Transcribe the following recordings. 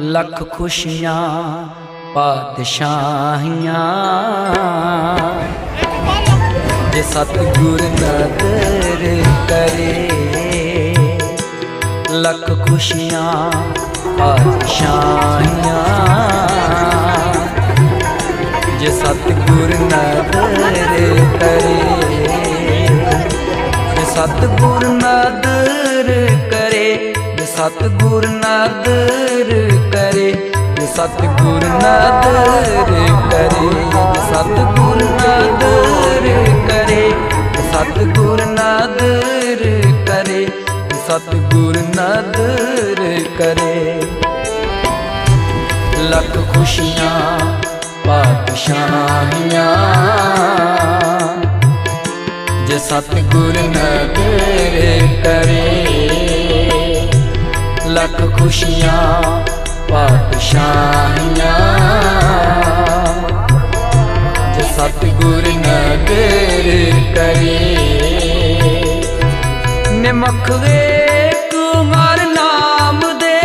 ਲੱਖ ਖੁਸ਼ੀਆਂ, ਪਾਤਸ਼ਾਹੀਆਂ। ਜੇ ਸਤਿਗੁਰ ਨਦਰ ਕਰੇ, ਲੱਖ ਖੁਸ਼ੀਆਂ, ਪਾਤਸ਼ਾਹੀਆਂ। ਜੇ ਸਤਿਗੁਰ ਨਦਰ ਕਰੇ, ਜੇ ਸਤਿਗੁਰ ਨਦਰ ਕਰੇ ਜੇ ਸਤਿਗੁਰ ਨਦਰ ਕਰੇ ਜੇ ਸਤਿਗੁਰ ਨਦਰ ਕਰੇ ਜੇ ਸਤਿਗੁਰ ਨਦਰ ਕਰੇ ਜੇ ਸਤਿਗੁਰ ਨਦਰ ਕਰੇ ਜੇ ਸਤਿਗੁਰ ਨਦਰ ਕਰੇ। ਲੱਖ ਖੁਸ਼ੀਆਂ, ਪਾਤਸ਼ਾਹੀਆਂ, ਜੇ ਸਤਿਗੁਰ ਨਦਰ ਕਰੇ। ਲੱਖ ਖੁਸ਼ੀਆਂ, ਪਾਤਸ਼ਾਹੀਆਂ। ਜੇ ਸਤਿਗੁਰ ਨਦਰ ਕਰੇ, ਨਿਮਖ ਵੇ ਕੁਮਾਰ ਨਾਮ ਦੇ।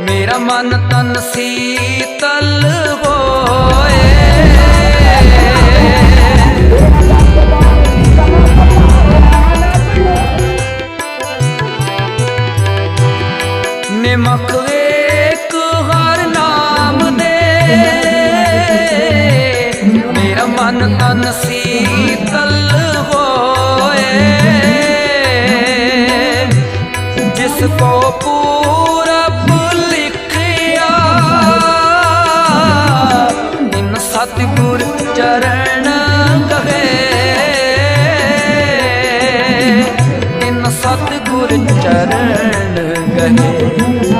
ਮੇਰਾ ਮਨ ਤਨ ਸੀ ਤਲ ਹੋ। ਹੋਏ ਨਿਮਕ ਵੇਖ ਹਰ ਨਾਮ ਦੇ। ਮੇਰਾ ਮਨ ਤਨ ਸੀਤਲ ਹੋਏ। ਜਿਸ ਕੋ ਪੂਰਬ ਲਿਖਿਆ ਇਨ ਸਤਿਗੁਰ ਚਰਨ ਕਹੇ। ਇਨ ਸਤਿਗੁਰ ਚਰਨ ਗਏ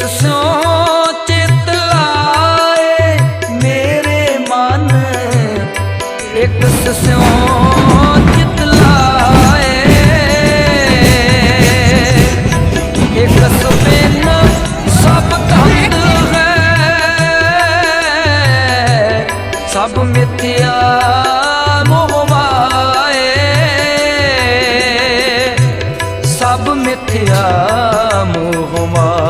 ਇੱਕ ਸੋ ਚਿਤ ਮੇਰੇ ਮਨ। ਇੱਕ ਸੋ ਚਿਤ ਇੱਕ ਸੁਪਨ ਸਭ ਕੰਦ ਹੈ। ਸਭ ਮਿਥਿਆ ਮੋਹ ਸਭ ਮਿਥਿਆ ਮੋਹ ਮਾਇਆ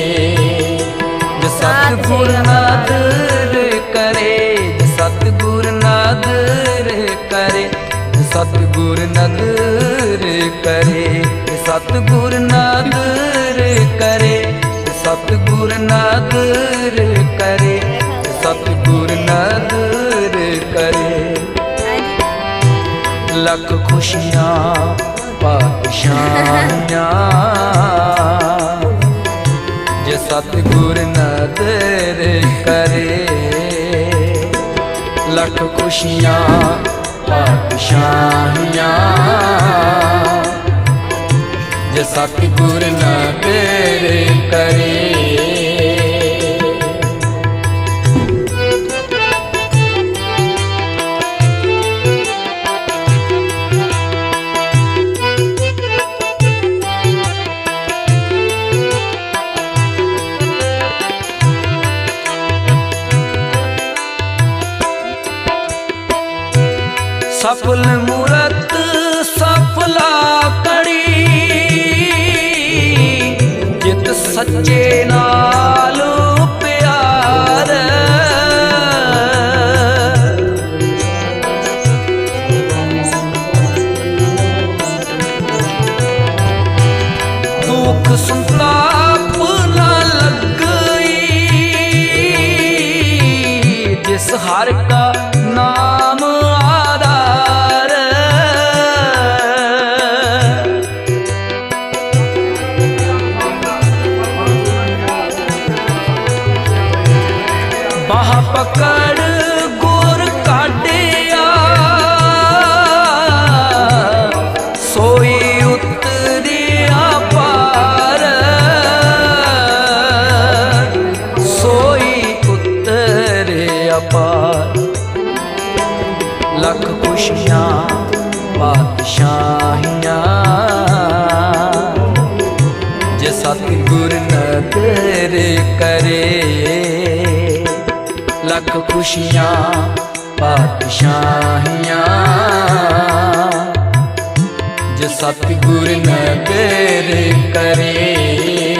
ਕਰੇ ਸਤਿਗੁਰ ਨਦਰ ਕਰੇ ਸਤਿਗੁਰ ਨਦਰ ਕਰੇ ਜੇ ਸਤਿਗੁਰ ਨਦਰ ਲੱਖ ਖੁਸ਼ੀਆਂ ਪਾਤਸ਼ਾਹੀਆਂ ਜੇ ਸਤਿਗੁਰ ਨਦਰ ਕਰੇ। ਲੱਖ ਖੁਸ਼ੀਆਂ ਪਾਤਸ਼ਾਹੀਆਂ ਜੇ ਸਤਿਗੁਰ ਨਦਰ ਕਰੇ। ਸਫਲ ਮੂਰਤ ਸਫਲਾ ਸੱਚੇ ਨਾਲ ਪਿਆਰ। ਦੁੱਖ ਸੰਤਾਪ ਨਾ ਲੱਗਈ। ਜਿਸ ਹਰ ਕਾ ਨਾਮ ਲੱਖ ਖੁਸ਼ੀਆਂ ਪਾਤਸ਼ਾਹੀਆਂ ਜੇ ਸਤਿਗੁਰ ਨਦਰ ਕਰੇ ਲੱਖ ਖੁਸ਼ੀਆਂ ਪਾਤਸ਼ਾਹੀਆਂ। ਜੇ ਸਤਿਗੁਰ ਨਦਰ ਕਰੇ